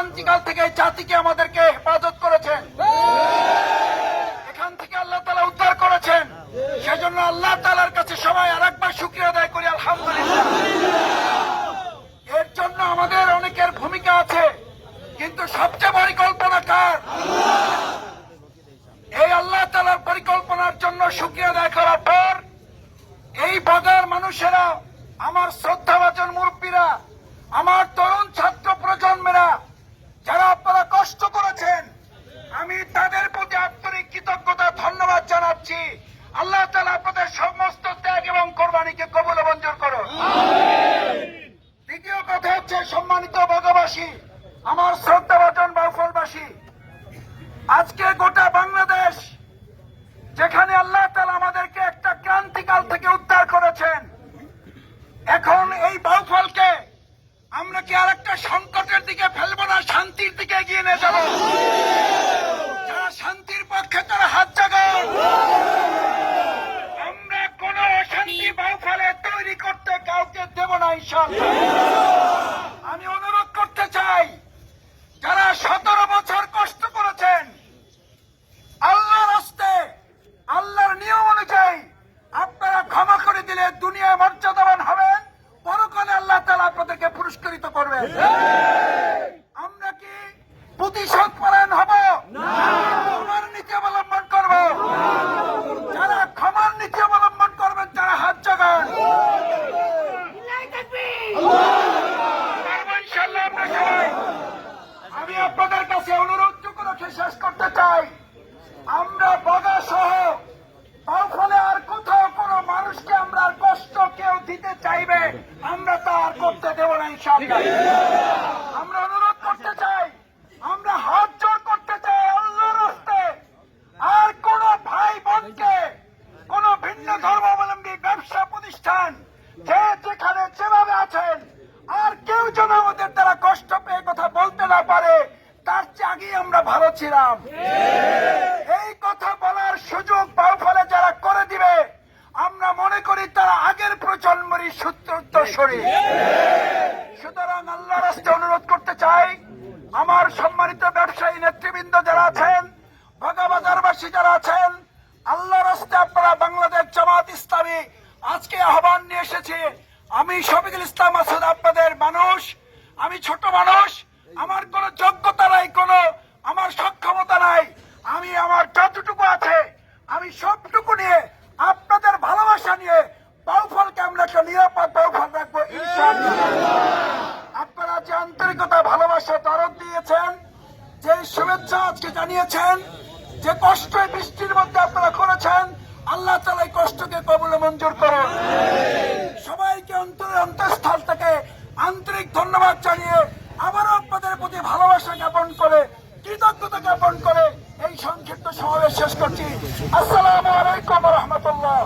ক্রান্তিকাল থেকে জাতিকে আমাদেরকে হেফাজত করেছেন। এখান থেকে আল্লাহ তালা উদ্ধার করেছেন। সেজন্য আল্লাহ তালার কাছে সবাই আর একবার শুক্রিয়া আদায় করি, আলহামদুলিল্লাহ। এর জন্য আমাদের অনেকের ভূমিকা আছে, কিন্তু সবচেয়ে পরিকল্পনা কার? এই আল্লাহ তালার পরিকল্পনার জন্য শুক্রিয়া আদায় করার পর এই বাজার মানুষেরা আমার শ্রদ্ধাভাজন মুরব্বীরা আমার তরুণ ছাত্র প্রজন্মেরা যারা আপনারা কষ্ট করেছেন আমি তাদের প্রতি আন্তরিক কৃতজ্ঞতা ধন্যবাদ জানাচ্ছি আল্লাহ তালা আপনাদের সমস্ত ত্যাগ এবং কোরবানিকে কবুল ও মঞ্জুর করুন দ্বিতীয় কথা হচ্ছে সম্মানিত ভগবাসী আমার শ্রদ্ধাভাজন বাউফলবাসী, আজকে গোটা বাংলাদেশ, যেখানে আল্লাহ তালা আমাদেরকে একটা ক্রান্তিকাল থেকে উদ্ধার করেছেন, এখন এই বাউফলকে আমরা কি আর একটা সংকটের দিকে ফেলব না, শান্তির দিকে এগিয়ে নিয়ে যাব? যারা শান্তির পক্ষে তারা হাত জাগান আমরা কোন অশান্তি বাউফলে তৈরি করতে কাউকে দেব না ইনশাল্লাহ আমি অনুরোধ করতে চাই যারা সতেরো বছর কষ্ট করেছেন আল্লাহর হস্তে আল্লাহর নিয়ম অনুযায়ী আপনারা ক্ষমা করে দিলে দুনিয়ায় মর্যাদাবান হবেন পরকালে আল্লাহ তালা আপনাদেরকে পুরস্কৃত করবেন আমরা কি প্রতিশোধ পরায়ণ হব? ক্ষমার নীতি অবলম্বন করব? যারা ক্ষমার নীতি অবলম্বন করবেন তারা হাত জাগান। আমি আপনাদের কাছে অনুরোধটুকু রেখে শেষ করতে চাই। আমরা বগা সহ ফলে আর কোথাও কোনো মানুষকে আমরা আর কষ্ট কেউ দিতে চাইবে আমরা তা আর করতে দেব না আমরা অনুরোধ করতে চাই, আমরা হাত জোর করতে চাই আল্লাহর হস্তে। আর কোন ভাই বোনকে কোন ভিন্ন ধর্মাবলম্বী ব্যবসা প্রতিষ্ঠান, যে যেখানে যেভাবে আছেন, আর কেউ যেন আমাদের দ্বারা কষ্ট পেয়ে কথা বলতে না পারে, তার চেয়ে আগেই আমরা ভালো ছিলাম। এই কথা বলার সুযোগ বাউফলে যারা করে দিবে, আমরা মনে করি তারা আগের প্রজন্মেরই সুতরাং আল্লাহ রাস্তে অনুরোধ করতে চাই আমার সম্মানিত ব্যবসায়ী নেতৃবৃন্দ যারা আছেন বাগাবাজারবাসী যারা আছেন আল্লাহ রাস্তে আপনারা বাংলাদেশ জামাত ইসলামী আজকে আহ্বান নিয়ে এসেছে। আমি শফিকুল ইসলাম আসুদ আপনাদের মানুষ। আমি ছোট মানুষ। আমার কোনো যোগ্যতা নাই, কোনো আমার সক্ষমতা নাই। আমি আমার যতটুকু আছে আমি সবটুকু নিয়ে আপনাদের ভালোবাসা নিয়ে বাউফলকে আমরা একটা নিরাপদ বাউফল রাখব ইনশাআল্লাহ আপনারা যে আন্তরিকতা ভালোবাসা দিয়েছেন যে শুভেচ্ছা আজকে জানিয়েছেন, যে কষ্ট বৃষ্টির মধ্যে আপনারা করেছেন, আল্লাহ তালা এই কষ্টকে কবলে মঞ্জুর করুন। সবাইকে অন্তরে অন্তঃস্থল থেকে আন্তরিক ধন্যবাদ জানিয়ে আবারও আপনাদের প্রতি ভালোবাসা জ্ঞাপন করে, কৃতজ্ঞতা জ্ঞাপন করে এই সংক্ষিপ্ত সমাবেশ শেষ করছি। আসসালামু আলাইকুম রহমতুল্লাহ।